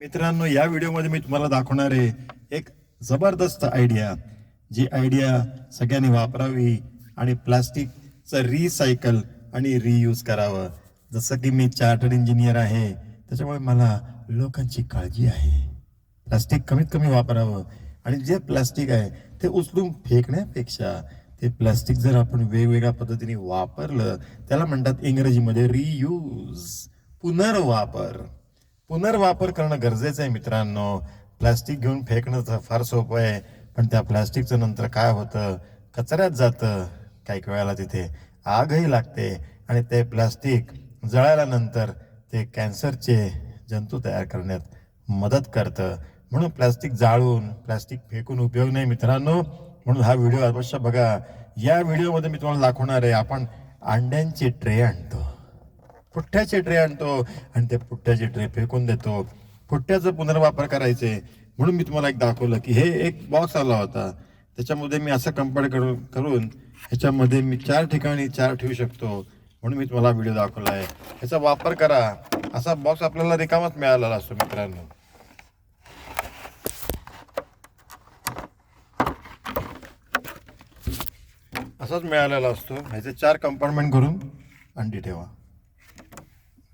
मित्रांनो या व्हिडिओमध्ये मी तुम्हाला दाखवणार आहे एक जबरदस्त आयडिया जी आयडिया सगळ्यांनी वापरावी आणि प्लास्टिकचं रिसायकल आणि रियूज करावं. जसं की मी चार्टर्ड इंजिनियर आहे त्याच्यामुळे मला लोकांची काळजी आहे. प्लास्टिक कमीत कमी वापरावं आणि जे प्लास्टिक आहे ते उचलून फेकण्यापेक्षा ते प्लास्टिक जर आपण वेगवेगळ्या पद्धतीने वापरलं त्याला म्हणतात इंग्रजीमध्ये रियूज पुनर्वापर. पुनर्वापर करणं गरजेचं आहे मित्रांनो. प्लास्टिक घेऊन फेकणं तर फार सोपं आहे पण त्या प्लास्टिकचं नंतर काय होतं? कचऱ्यात जातं काही वेळेला तिथे. आगही लागते आणि ते प्लास्टिक जळाल्यानंतर ते कॅन्सरचे जंतू तयार करण्यात मदत करतं. म्हणून प्लास्टिक जाळून प्लास्टिक फेकून उपयोग नाही मित्रांनो. म्हणून हा व्हिडिओ अवश्य बघा. या व्हिडिओमध्ये मी तुम्हाला दाखवणार आहे आपण अंड्यांचे ट्रे आणतो. पुठ्ठ्याचे ट्रे आणतो आणि ते पुठ्ठ्याचे ट्रे फेकून देतो. पुठ्ठ्याचा पुनर्वापर करायचे. म्हणून मी तुम्हाला एक दाखवलं की हे एक बॉक्स आला होता. त्याच्यामध्ये मी असं कंपाऊंड करून करून ह्याच्यामध्ये मी चार ठिकाणी चार ठेवू शकतो. म्हणून मी तुम्हाला व्हिडिओ दाखवला आहे. ह्याचा वापर करा. असा बॉक्स आपल्याला रिकामाच मिळालेला असतो मित्रांनो. असाच मिळालेला असतो. ह्याचे चार कंपार्टमेंट करून अंडी ठेवा.